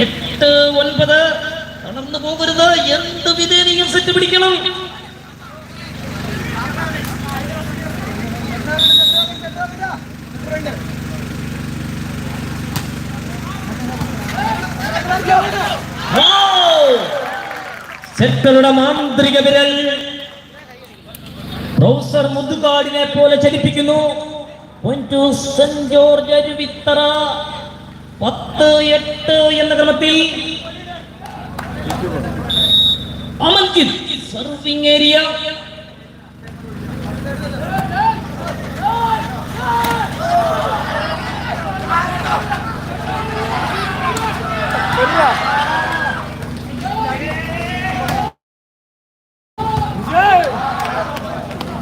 എട്ട് ഒൻപത്. തളർന്നു പോകരുത്. എന്ത് വിധേനയും സെറ്റ് പിടിക്കണം. സെറ്ററുടെ മാന്ത്രിക വിരൽ. പ്രൊഫസർ മുതുകാടിനെ പോലെ ചലിപ്പിക്കുന്നു. Saint George Aruvithura. പത്ത് എട്ട് എന്ന ക്രമത്തിൽ Amaljith serving area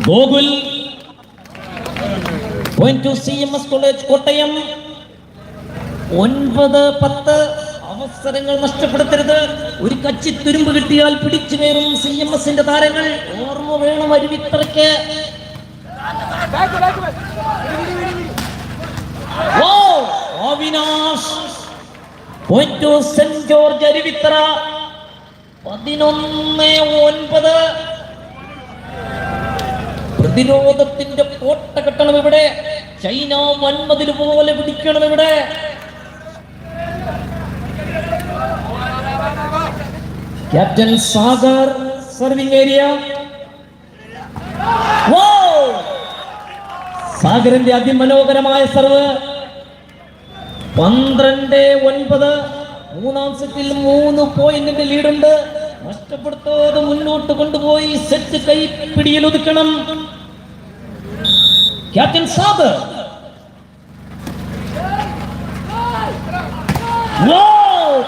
Gokul point two C M S college Kottayam. ഒൻപത് പത്ത് അവസരങ്ങൾ നഷ്ടപ്പെടുത്തരുത്. ഒരു കച്ചി തുരുമ്പ് കിട്ടിയാൽ പിടിച്ചു കയറും സി എം എസിന്റെ താരങ്ങൾ. ഓർമ്മ വേണം അരുവിത്രയ്ക്ക് പോയിന്റ് സെന്റ് ജോർജ് അരുവിത്ര പതിനൊന്ന് ഒൻപത്. പ്രതിരോധത്തിന്റെ കോട്ട കെട്ടണം ഇവിടെ. ചൈന വൻമതിൽ പോലെ പിടിക്കണം ഇവിടെ. ക്യാപ്റ്റൻ സാഗർ സർവിംഗ് ഏരിയ സാഗറിന്റെ അതിമനോഹരമായ സർവ് പന്ത്രണ്ട് ഒൻപത്. മൂന്നാം സെറ്റിൽ മൂന്ന് പോയിന്റിന്റെ ലീഡുണ്ട് നഷ്ടപ്പെടുത്താതെ മുന്നോട്ട് കൊണ്ടുപോയി സെറ്റ് കൈപ്പിടിയിൽ ഒതുക്കണം. ക്യാപ്റ്റൻ സാബ്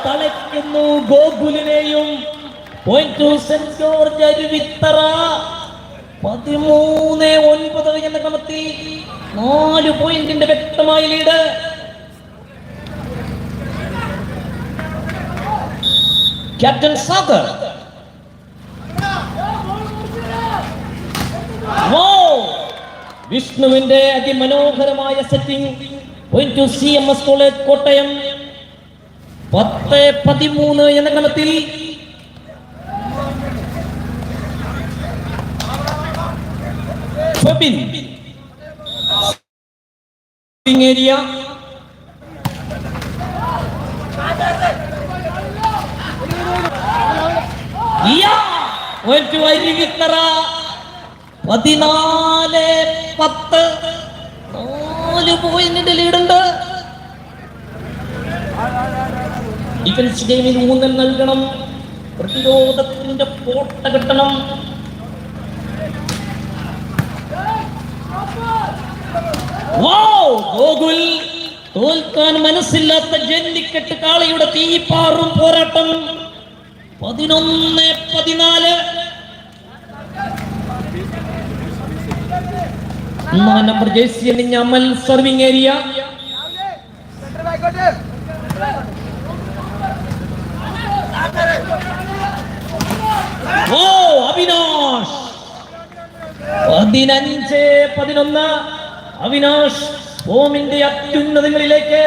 തളയ്ക്കുന്നു ഗോകുലിനെയും. അരുവിത്തറ. പതിമൂന്ന് ഒൻപത് എന്ന ക്രമത്തിൽ നാല് പോയിന്റിന്റെ വ്യക്തമായ ലീഡ്. ക്യാപ്റ്റൻ സാഗർ! വിഷ്ണുവിന്റെ അതിമനോഹരമായ setting point two C M S college Kottayam. പത്ത് പതിമൂന്ന് എന്ന ക്രമത്തിൽ പതിനാല് പത്ത്. നാല് പോയിന്റിന്റെ ലീഡുണ്ട് ഡിഫൻസ് ഗെയിമിൽ ഊന്നൽ നൽകണം. പ്രതിരോധത്തിന്റെ പോട്ട കെട്ടണം. തോൽക്കാൻ മനസ്സില്ലാത്ത ജെല്ലിക്കെട്ട് കാളയുടെ തീപ്പാറും പോരാട്ടം. പതിനൊന്ന് പതിനാല്. ഒന്നാം number jersey Amal serving area ഓ അവിനാഷ്. പതിനഞ്ച് പതിനൊന്ന്. അവിനാഷ് ഓമിന്റെ അത്യുന്നതങ്ങളിലേക്ക്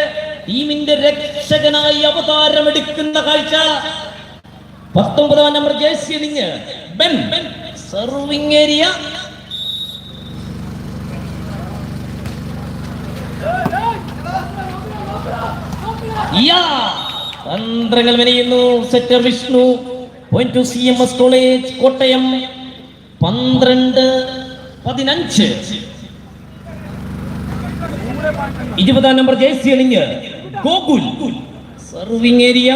ടീമിന്റെ രക്ഷകനായി അവതാരം എടുക്കുന്ന കാഴ്ച. പത്തൊമ്പതാം നമ്പർ ജേഴ്സി അണിഞ്ഞ് ബെൻ സർവിംഗ് ഏരിയ. യാ തന്ത്രങ്ങൾ മെനയുന്നു setter Vishnu. Point two C M S college Kottayam പന്ത്രണ്ട് പതിനഞ്ച്. ഇരുപതാം നമ്പർ ജേഴ്സി അണിഞ്ഞ് ഗോകുൽ സർവിംഗ് ഏരിയ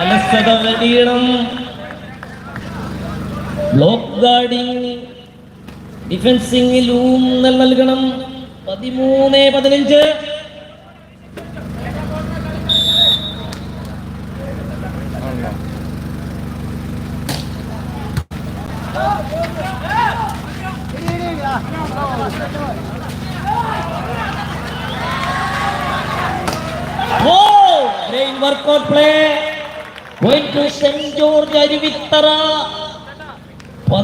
അലസത വെടിയണം ബ്ലോക്ക് ഗാർഡിംഗ് ഡിഫൻസിംഗിൽ ഊന്നൽ നൽകണം. പതിമൂന്ന് പതിനഞ്ച്. Workout play point Saint George Aruvithura